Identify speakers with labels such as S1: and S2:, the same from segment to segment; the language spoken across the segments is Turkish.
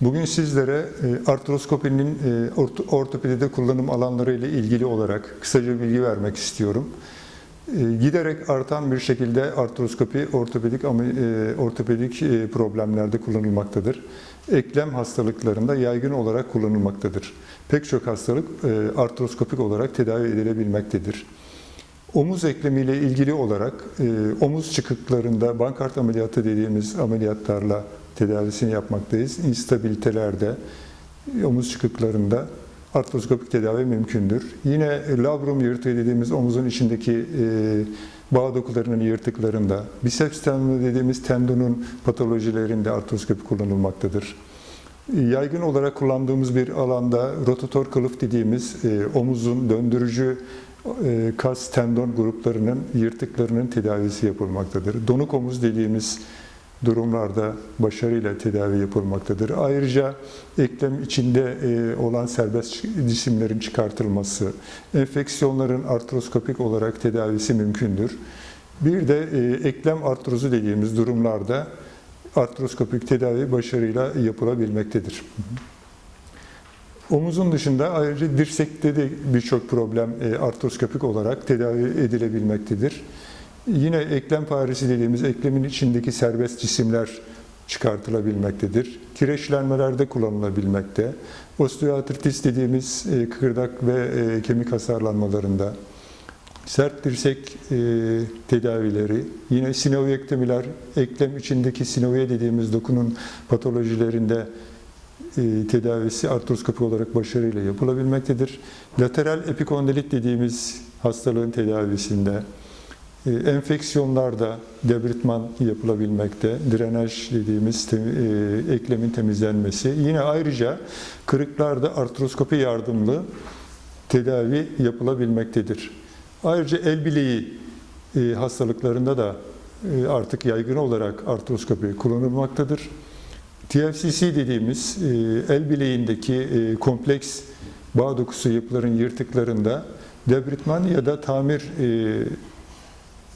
S1: Bugün sizlere e, artroskopinin e, ort- ortopedide kullanım alanları ile ilgili olarak kısaca bilgi vermek istiyorum. E, Giderek artan bir şekilde artroskopi ortopedik ortopedik problemlerde kullanılmaktadır. Eklem hastalıklarında yaygın olarak kullanılmaktadır. Pek çok hastalık artroskopik olarak tedavi edilebilmektedir. Omuz eklemiyle ilgili olarak omuz çıkıklarında bankart ameliyatı dediğimiz ameliyatlarla tedavisini yapmaktayız. İnstabilitelerde, omuz çıkıklarında artroskopik tedavi mümkündür. Yine labrum yırtığı dediğimiz omuzun içindeki e, bağ dokularının yırtıklarında, biceps tendonu dediğimiz tendonun patolojilerinde artroskopi kullanılmaktadır. Yaygın olarak kullandığımız bir alanda rotator kılıf dediğimiz e, omuzun döndürücü e, kas tendon gruplarının yırtıklarının tedavisi yapılmaktadır. Donuk omuz dediğimiz durumlarda başarıyla tedavi yapılmaktadır. Ayrıca eklem içinde e, olan serbest cisimlerin çıkartılması, enfeksiyonların artroskopik olarak tedavisi mümkündür. Bir de e, eklem artrozu dediğimiz durumlarda artroskopik tedavi başarıyla yapılabilmektedir. Omuzun dışında ayrıca dirsekte de birçok problem e, artroskopik olarak tedavi edilebilmektedir. Yine eklem faresi dediğimiz eklemin içindeki serbest cisimler çıkartılabilmektedir. Kireçlenmelerde kullanılabilmekte. Osteoartritis dediğimiz e, kıkırdak ve e, kemik hasarlanmalarında, sert dirsek e, tedavileri, yine sinoviektemiler, eklem içindeki sinovie dediğimiz dokunun patolojilerinde tedavisi artroskopik olarak başarıyla yapılabilmektedir. Lateral epikondilit dediğimiz hastalığın tedavisinde, enfeksiyonlarda debritman yapılabilmekte, drenaj dediğimiz tem- e, eklemin temizlenmesi. Yine ayrıca kırıklarda artroskopi yardımlı tedavi yapılabilmektedir. Ayrıca el bileği e, hastalıklarında da e, artık yaygın olarak artroskopi kullanılmaktadır. TFCC dediğimiz e, el bileğindeki e, kompleks bağ dokusu yapıların yırtıklarında debritman ya da tamir e,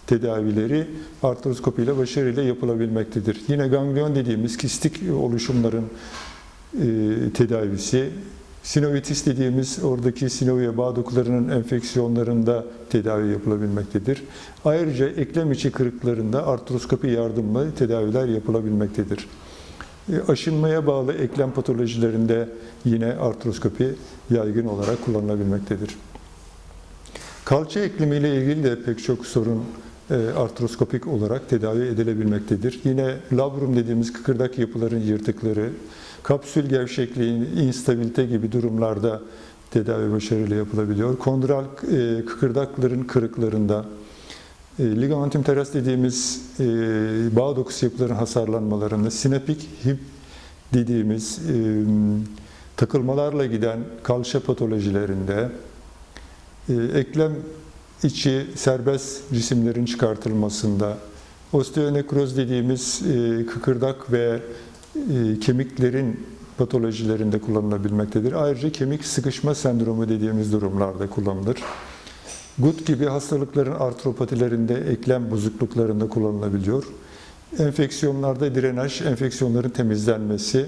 S1: tedavileri artroskopi ile başarıyla yapılabilmektedir. Yine ganglion dediğimiz kistik oluşumların e, tedavisi, sinovitis dediğimiz oradaki sinoviye bağ dokularının enfeksiyonlarında tedavi yapılabilmektedir. Ayrıca eklem içi kırıklarında artroskopi yardımlı tedaviler yapılabilmektedir. E, Aşınmaya bağlı eklem patolojilerinde yine artroskopi yaygın olarak kullanılabilmektedir. Kalça eklemiyle ilgili de pek çok sorun artroskopik olarak tedavi edilebilmektedir. Yine labrum dediğimiz kıkırdak yapıların yırtıkları, kapsül gevşekliği, instabilite gibi durumlarda tedavi başarıyla yapılabiliyor. Kondral e, kıkırdakların kırıklarında, e, ligamentum teres dediğimiz e, bağ dokusu yapıların hasarlanmalarında, sinapik hip dediğimiz e, takılmalarla giden kalça patolojilerinde, e, eklem içi serbest cisimlerin çıkartılmasında, osteonekroz dediğimiz e, kıkırdak ve e, kemiklerin patolojilerinde kullanılabilmektedir. Ayrıca kemik sıkışma sendromu dediğimiz durumlarda kullanılır. Gut gibi hastalıkların artropatilerinde, eklem bozukluklarında kullanılabiliyor. Enfeksiyonlarda drenaj, enfeksiyonların temizlenmesi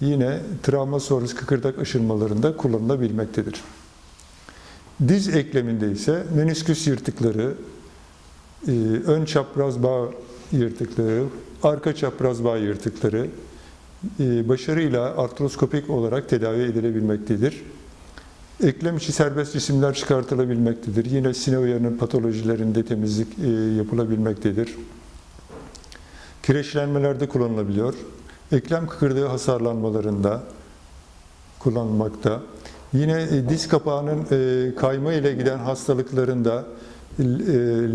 S1: yine travma sonrası kıkırdak aşınmalarında kullanılabilmektedir. Diz ekleminde ise menisküs yırtıkları, e, ön çapraz bağ yırtıkları, arka çapraz bağ yırtıkları e, başarıyla artroskopik olarak tedavi edilebilmektedir. Eklem içi serbest cisimler çıkartılabilmektedir. Yine sinoviyanın patolojilerinde temizlik e, yapılabilmektedir. Kireçlenmelerde kullanılabiliyor. Eklem kıkırdığı hasarlanmalarında kullanılmakta. Yine e, diz kapağının e, kayma ile giden hastalıklarında e,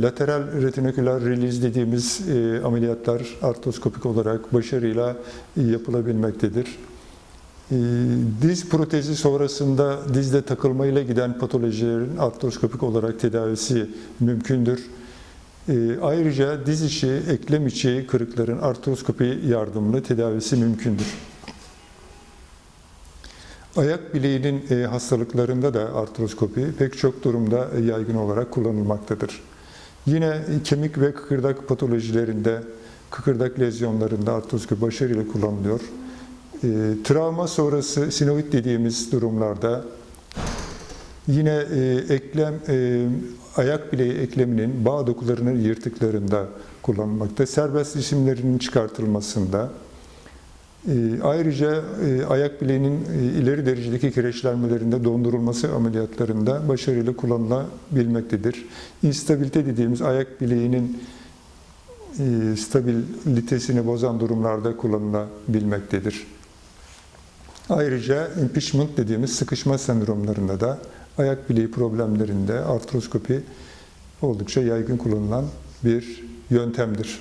S1: lateral retinoküler release dediğimiz ameliyatlar artroskopik olarak başarıyla yapılabilmektedir. Diz protezi sonrasında dizde takılma ile giden patolojilerin artroskopik olarak tedavisi mümkündür. Ayrıca diz içi, eklem içi kırıkların artroskopi yardımlı tedavisi mümkündür. Ayak bileğinin e, hastalıklarında da artroskopi pek çok durumda e, yaygın olarak kullanılmaktadır. Yine e, kemik ve kıkırdak patolojilerinde, kıkırdak lezyonlarında artroskopi başarıyla kullanılıyor. travma sonrası sinovid dediğimiz durumlarda yine e, eklem e, ayak bileği ekleminin bağ dokularının yırtıklarında kullanılmakta. Serbest cisimlerinin çıkartılmasında e, ayrıca e, ayak bileğinin e, ileri derecedeki kireçlenmelerinde dondurulması ameliyatlarında başarıyla kullanılabilmektedir. İnstabilite dediğimiz ayak bileğinin e, stabilitesini bozan durumlarda kullanılabilmektedir. Ayrıca impingement dediğimiz sıkışma sendromlarında da ayak bileği problemlerinde artroskopi oldukça yaygın kullanılan bir yöntemdir.